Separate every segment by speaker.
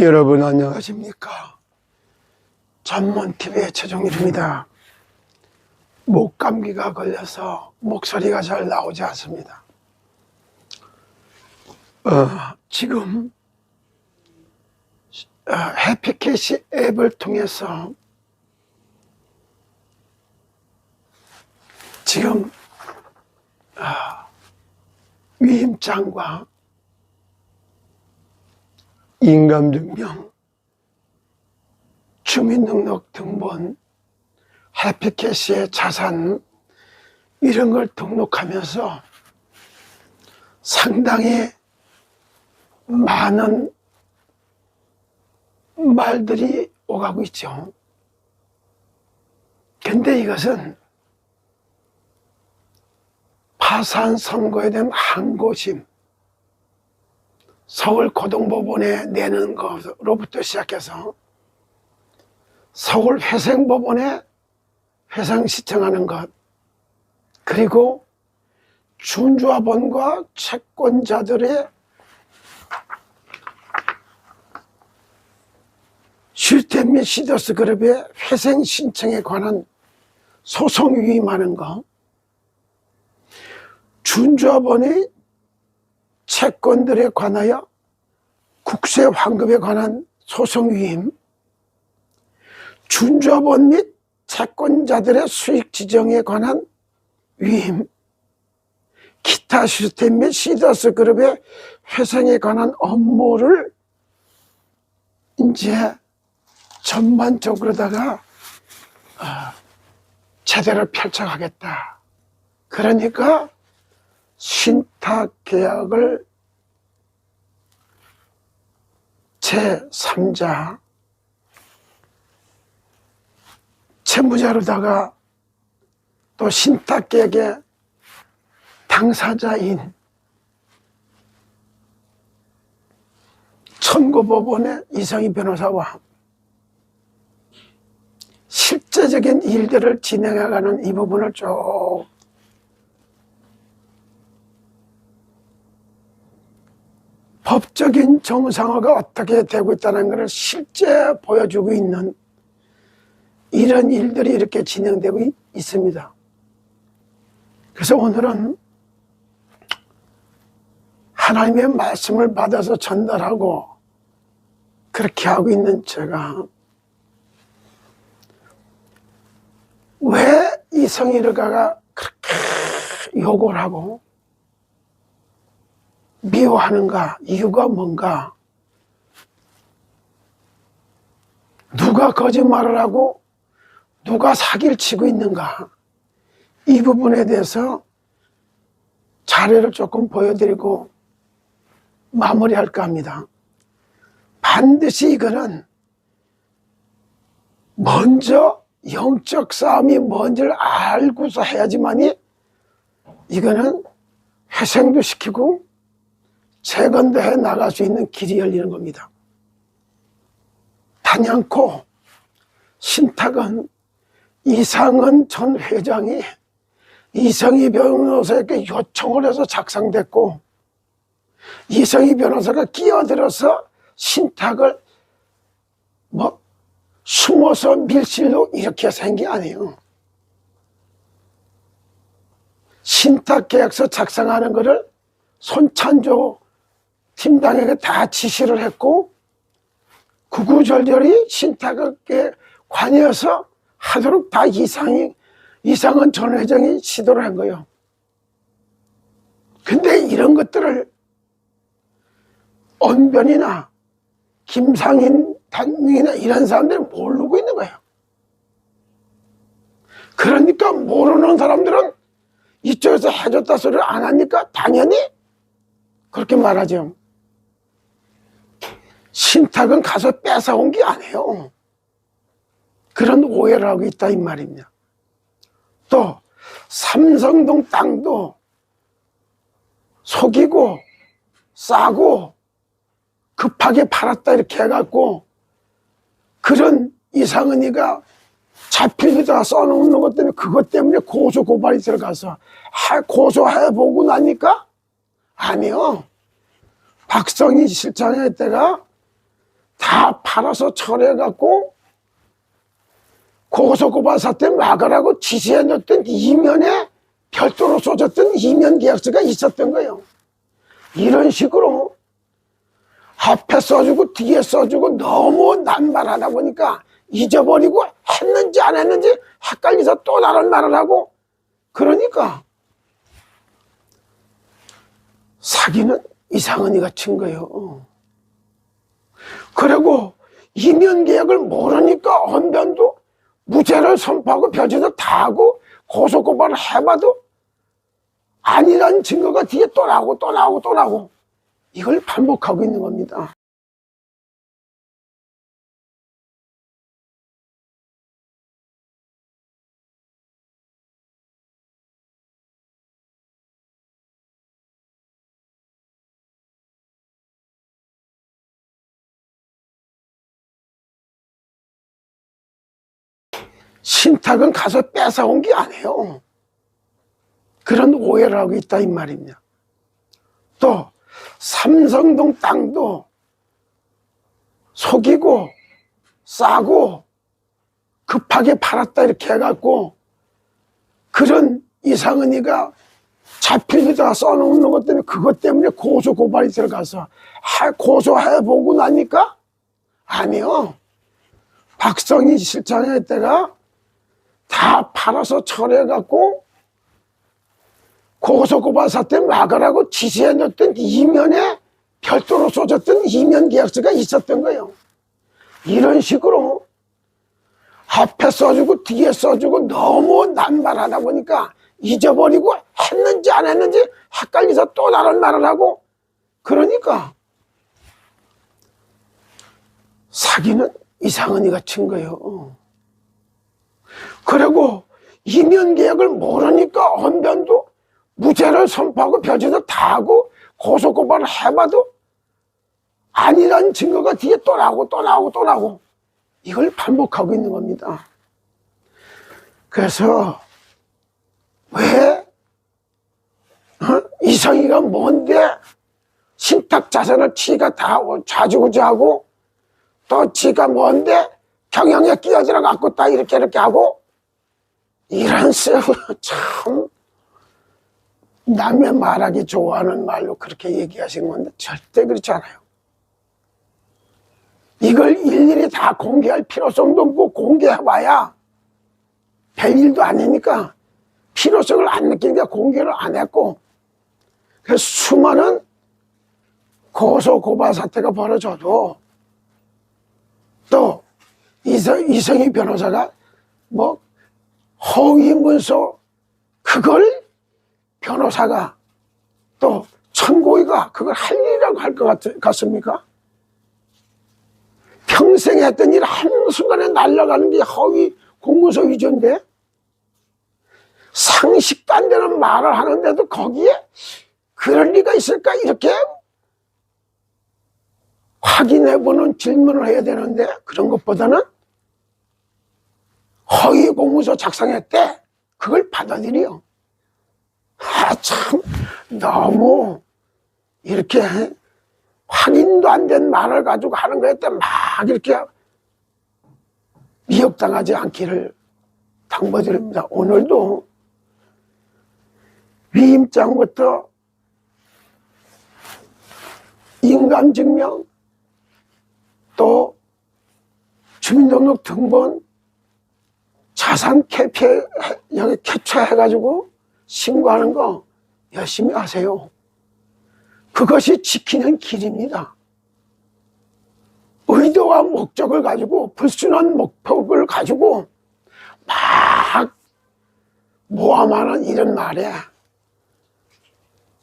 Speaker 1: 여러분 안녕하십니까? 전문TV의 최종일입니다. 목감기가 걸려서 목소리가 잘 나오지 않습니다. 어, 지금 어, 해피캐시 앱을 통해서 지금 어, 위임장과 인감증명, 주민등록 등본, 해피캐시의 자산 이런 걸 등록하면서 상당히 많은 말들이 오가고 있죠. 근데 이것은 파산 선고에 대한 항고심, 서울 고등법원에 내는 것으로부터 시작해서 서울 회생법원에 회상 시청하는 것 그리고 준조합원과 채권자들의 슈템 및 시더스 그룹의 회생 신청에 관한 소송 위임하는 것 준조합원의 채권들에 관하여 국세 환급에 관한 소송 위임, 준조합원 및 채권자들의 수익 지정에 관한 위임, 기타 시스템 및 시더스 그룹의 회생에 관한 업무를 이제 전반적으로다가 어, 제대로 펼쳐가겠다. 그러니까 신탁 계약을 제 3자 채무자로다가 또 신탁 계약의 당사자인 천고법원의 이성희 변호사와 실제적인 일들을 진행해가는 이 부분을 쭉 법적인 정상화가 어떻게 되고 있다는 것을 실제 보여주고 있는 이런 일들이 이렇게 진행되고 있, 있습니다. 그래서 오늘은 하나님의 말씀을 받아서 전달하고 그렇게 하고 있는 제가 왜 이 성일가가 그렇게 욕을 하고 미워하는가? 이유가 뭔가? 누가 거짓말을 하고 누가 사기를 치고 있는가? 이 부분에 대해서 자료를 조금 보여드리고 마무리할까 합니다. 반드시 이거는 먼저 영적 싸움이 뭔지를 알고서 해야지만이 이거는 회생도 시키고 재건도 해 나갈 수 있는 길이 열리는 겁니다. 단연코 신탁은 이상은 전 회장이 이성희 변호사에게 요청을 해서 작성됐고 이성희 변호사가 끼어들어서 신탁을 뭐 숨어서 밀실로 이렇게 생긴 게 아니에요. 신탁 계약서 작성하는 것을 손찬조 팀장에게 다 지시를 했고 구구절절히 신탁에 관여해서 하도록 다 이상이 이상은 전 회장이 시도를 한 거예요. 근데 이런 것들을 언변이나 김상인 단명이나 이런 사람들이 모르고 있는 거예요. 그러니까 모르는 사람들은 이쪽에서 해줬다 소리를 안 하니까 당연히 그렇게 말하죠. 신탁은 가서 뺏어온 게 아니에요. 그런 오해를 하고 있다 이 말입니다. 또 삼성동 땅도 속이고 싸고 급하게 팔았다 이렇게 해갖고 그런 이상은이가 잡히기다 써놓는 것 때문에 그것 때문에 고소 고발이 들어가서 고소해보고 나니까 아니요 박성희 실장의 때가 다 팔아서 철회해갖고 고소고발사 때 막으라고 지시해줬던 이면에 별도로 쏘졌던 이면 계약서가 있었던 거예요. 이런 식으로 앞에 써주고 뒤에 써주고 너무 남발하다 보니까 잊어버리고 했는지 안 했는지 헷갈려서 또 다른 말을 하고 그러니까 사기는 이상은이가 친 거예요. 그리고 이면 계약을 모르니까 언변도 무죄를 선포하고 변제도 다 하고 고소고발을 해봐도 아니란 증거가 뒤에 또 나오고 또 나오고 또 나오고 이걸 반복하고 있는 겁니다. 신탁은 가서 뺏어온 게 아니에요. 그런 오해를 하고 있다 이 말입니다. 또 삼성동 땅도 속이고 싸고 급하게 팔았다 이렇게 해갖고 그런 이상은이가 잡히기다 써놓는 것 때문에 그것 때문에 고소 고발이 들어가서 하- 고소해보고 나니까 아니요 박성희 실장의 때가 다 팔아서 철회해갖고 고소고발사 때 막으라고 지시해줬던 이면에 별도로 쏘졌던 이면 계약서가 있었던 거예요. 이런 식으로 앞에 써주고 뒤에 써주고 너무 남발하다 보니까 잊어버리고 했는지 안 했는지 헷갈려서 또 다른 말을 하고 그러니까 사기는 이상은이가 친 거예요. 그리고 이면 계약을 모르니까 언변도 무죄를 선포하고 변제도 다 하고 고소고발을 해봐도 아니란 증거가 뒤에 또 나오고 또 나오고 또 나오고 이걸 반복하고 있는 겁니다. 그래서 왜 어? 이성이가 뭔데 신탁 자산을 지가 다 좌지우지하고 또 지가 뭔데 경영에 끼어들어 갖고 딱 이렇게 이렇게 하고 이런 쎄고 참 남의 말하기 좋아하는 말로 그렇게 얘기하신 건데 절대 그렇지 않아요. 이걸 일일이 다 공개할 필요성도 없고 공개해봐야 별일도 아니니까 필요성을 안 느끼니까 공개를 안 했고 그래서 수많은 고소 고발 사태가 벌어져도 또 이성, 이성희 변호사가 뭐 허위 문서 그걸 변호사가 또 천고이가 그걸 할 일이라고 할 것 같습니까? 평생 했던 일 한순간에 날아가는 게 허위 공문서 위조인데 상식도 안 되는 말을 하는데도 거기에 그럴 리가 있을까 이렇게 확인해 보는 질문을 해야 되는데 그런 것보다는 허위 공문서 작성했대? 그걸 받아들여. 아 참 너무 이렇게 확인도 안 된 말을 가지고 하는 거에 막 이렇게 미혹당하지 않기를 당부드립니다. 오늘도 위임장부터 인감증명 또 주민등록 등본 자산 캐피해, 여기 캡처해가지고 신고하는 거 열심히 하세요. 그것이 지키는 길입니다. 의도와 목적을 가지고 불순한 목표를 가지고 막 모함하는 이런 말에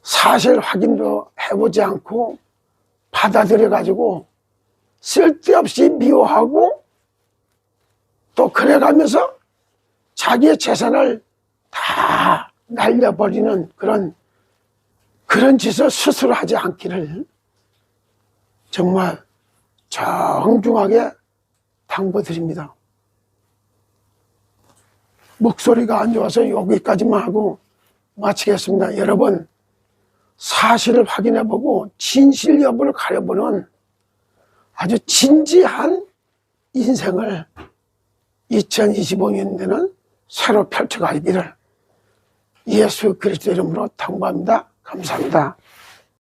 Speaker 1: 사실 확인도 해보지 않고 받아들여 가지고 쓸데없이 미워하고 또 그래가면서 자기의 재산을 다 날려버리는 그런 그런 짓을 스스로 하지 않기를 정말 정중하게 당부드립니다. 목소리가 안 좋아서 여기까지만 하고 마치겠습니다. 여러분 사실을 확인해보고 진실 여부를 가려보는 아주 진지한 인생을 2025년도에는 새로 펼쳐가기를 예수 그리스도 이름으로 당부합니다. 감사합니다.